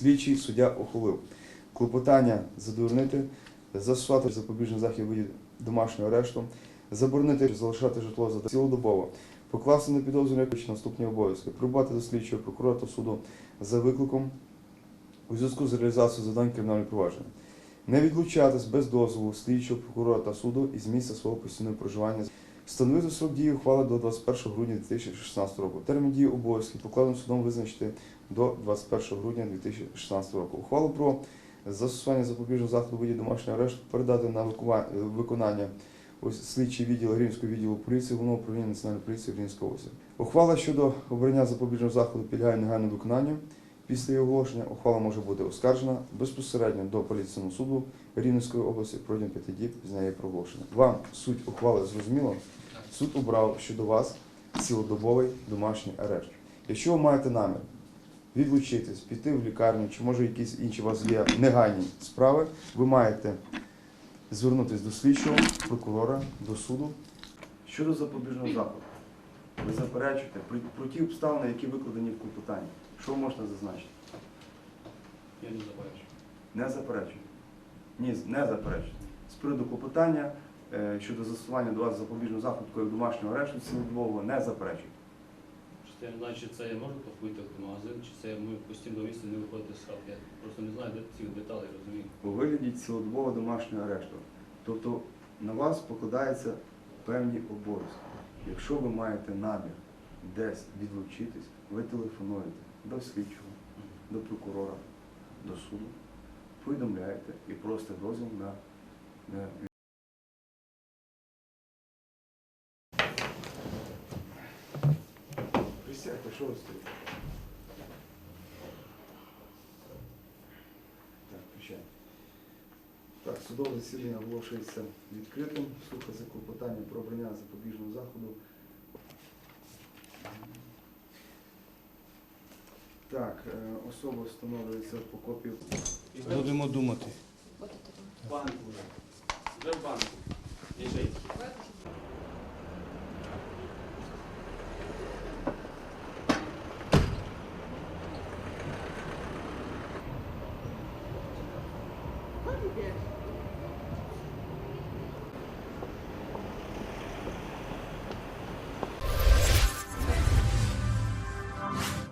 Слідчий суддя ухвалив. Клопотання задовольнити, застосувати запобіжний захід виді домашнього арешту, заборонити залишати житло за цілодобово, покласти на підозрюваного наступні обов'язки, прибувати до слідчого прокурора та суду за викликом у зв'язку з реалізацією завдань кримінального провадження. Не відлучатись без дозволу слідчого прокурора та суду із місця свого постійного проживання. Встановити срок дії ухвали до 21 грудня 2016 року. Термін дії обов'язків покладено судом визначити до 21 грудня 2016 року. Ухвалу про застосування запобіжного заходу виді домашнього арешту передати на виконання ось слідчий відділ Рівненського відділу поліції Головного управління Національної поліції Рівненської області. Ухвала щодо обрання запобіжного заходу підлягає негайному виконанню. Після її оголошення ухвала може бути оскаржена безпосередньо до поліційного суду Рівненської області протягом п'яти діб з неї проголошення. Вам суть ухвали зрозуміло? Суд обрав щодо вас цілодобовий домашній арешт. Якщо ви маєте намір відлучитись, піти в лікарню, чи може якісь інші у вас є негайні справи, ви маєте звернутися до слідчого, прокурора, до суду. Щодо запобіжного заходу, ви заперечуєте про, ті обставини, які викладені в клопотанні. Що можете зазначити? Я не заперечую. Не заперечуєте. Ні, не заперечуєте. З приводу клопотання е, щодо застосування до вас запобіжного заходу як домашнього арешту цілодобового не. Просто я не знаю, чи це я можу виїхати в магазин, чи це ми постійно до місця не виходити з хати. Я просто не знаю, де цих деталей, розумію. у вигляді цілодобового домашнього арешту. Тобто на вас покладаються певні обов'язки. Якщо ви маєте намір десь відлучитись, ви телефонуєте до слідчого, до прокурора, до суду, повідомляєте і просите дозвіл на, на Присядьте, що ви стоїте? Так, присядьте. Так, судове засідання оголошується відкритим. Слухається клопотання про обрання запобіжного заходу. Так, е, особа встановлюється по копію. Будемо думати. Банку вже. Вже в банку. Лежить.